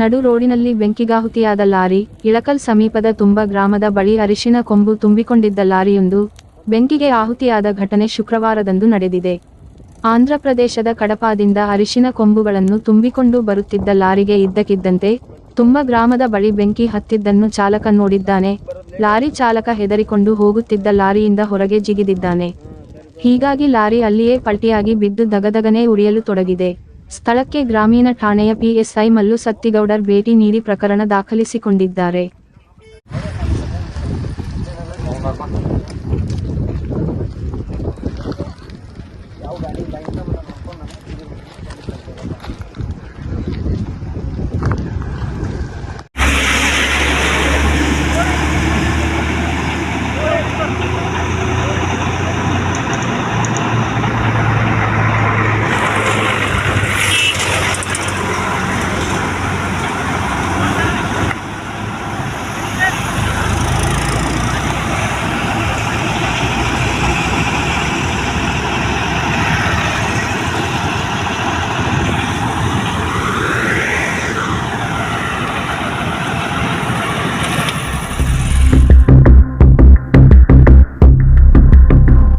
ನಡು ರೋಡಿನಲ್ಲಿ ಬೆಂಕಿಗಾಹುತಿಯಾದ ಲಾರಿ, ಇಳಕಲ್ ಸಮೀಪದ ತುಂಬ ಗ್ರಾಮದ ಬಳಿ ಅರಿಶಿನ ಕೊಂಬು ತುಂಬಿಕೊಂಡಿದ್ದ ಲಾರಿಯೊಂದು ಬೆಂಕಿಗೆ ಆಹುತಿಯಾದ ಘಟನೆ ಶುಕ್ರವಾರದಂದು ನಡೆದಿದೆ. ಆಂಧ್ರಪ್ರದೇಶದ ಕಡಪಾದಿಂದ ಅರಿಶಿನ ಕೊಂಬುಗಳನ್ನು ತುಂಬಿಕೊಂಡು ಬರುತ್ತಿದ್ದ ಲಾರಿಗೆ ಇದ್ದಕ್ಕಿದ್ದಂತೆ ತುಂಬ ಗ್ರಾಮದ ಬಳಿ ಬೆಂಕಿ ಹತ್ತಿದ್ದನ್ನು ಚಾಲಕ ನೋಡಿದ್ದಾನೆ. ಲಾರಿ ಚಾಲಕ ಹೆದರಿಕೊಂಡು ಹೋಗುತ್ತಿದ್ದ ಲಾರಿಯಿಂದ ಹೊರಗೆ ಜಿಗಿದಿದ್ದಾನೆ. ಹೀಗಾಗಿ ಲಾರಿ ಅಲ್ಲಿಯೇ ಪಲ್ಟಿಯಾಗಿ ಬಿದ್ದು ದಗದಗನೆ ಉರಿಯಲು ತೊಡಗಿದೆ. ಸ್ಥಳಕ್ಕೆ ಗ್ರಾಮೀಣ ಠಾಣೆಯ ಪಿಎಸ್ಐ ಮಲ್ಲು ಸತ್ತಿಗೌಡರ್ ಭೇಟಿ ನೀಡಿ ಪ್ರಕರಣ ದಾಖಲಿಸಿಕೊಂಡಿದ್ದಾರೆ. ಯಾವ ಗಾಡಿ